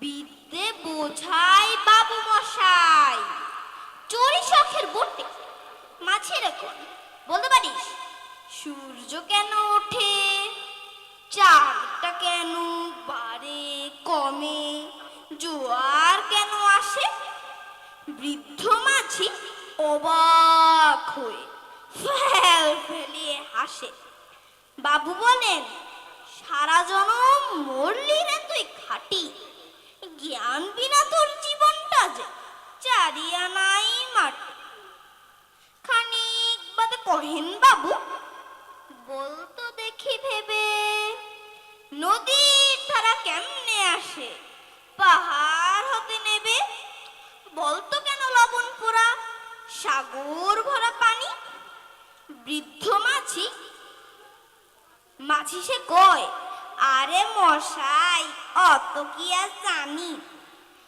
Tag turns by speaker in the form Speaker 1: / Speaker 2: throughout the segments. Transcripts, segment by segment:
Speaker 1: বিদ্যে বোঝাই বাবু মশাই। চড়ি শখের বটে, মাছের এখন বলতে পারিস? সূর্য কেন ওঠে, চাঁদটা কেন বাড়ে, কমে, জোয়ার কেন আসে? বৃদ্ধ মাছি অবাক হয়ে ফেল ফেলিয়ে হাসে। বাবু বলেন, সারা জনম মরলি না তুই খাটি। জ্ঞান বিনা তোর জীবনটা যে চারিয়া নাই মাটি খানিক বাদে কহেন বাবু বলতো দেখি ভেবে, নদীর ধারা কেমনে আসে? পাহাড় হতে নেবে বলতো কেন লবণ পোড়া? সাগর ভরা পানি, বৃদ্ধ মাছি মাছি সে কয় আরে মশাই, অত কি আর জানি?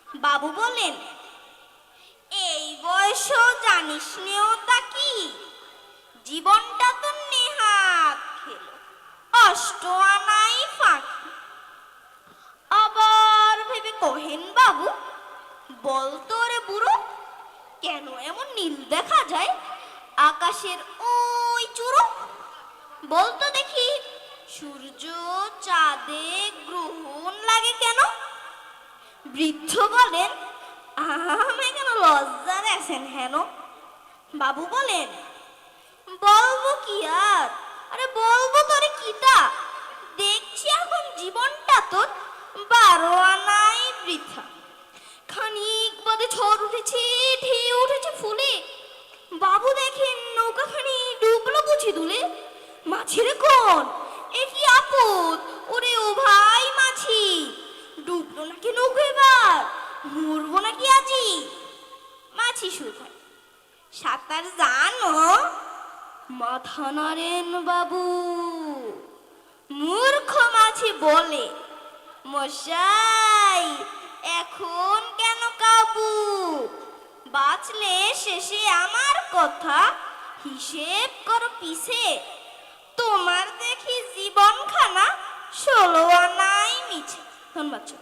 Speaker 1: বাবু বলেন, এই বয়সেও জানিস নেও তা কি? জীবনটা তো নেহাত খেলো অষ্ট আনাই ফাঁকি। আবার ভেবে কহেন বাবু বলতো রে বুড়ো, কেন এমন নীল দেখা যায়? আকাশের ওই চুরো বলতো দেখি। সূর্য চাঁদে গ্রহণ লাগে কেন? বৃদ্ধ বলেন, আমি কেন লজ্জা দেখেন হেন। বাবু বলেন, বলব কি আর? আরে বলব তোরে কিটা? দেখছি এখন জীবনটা তোর বারো আনাই বৃথা। খানিক বাদে ঝড় উঠেছে, ঢেউ উঠেছে ফুলে। বাবু দেখেন নৌকাখানি ডুবলো বুঝি দুলে। মাছিরে কোন এ ওরে ও ভাই মাছি। ডুবলো নাকি নৌকো এবার, মরবো নাকি আজি? মাছি শুধায় সাঁতার জানো? মাথা নাড়েন বাবু। মূর্খ মাছি বলে, মশাই, এখন কেন কাবু? বাঁচলে শেষে আমার কথা হিসেব করো পিছে। তোমার দেখি জীবনখানা নাই নিচে ধন্যবাদ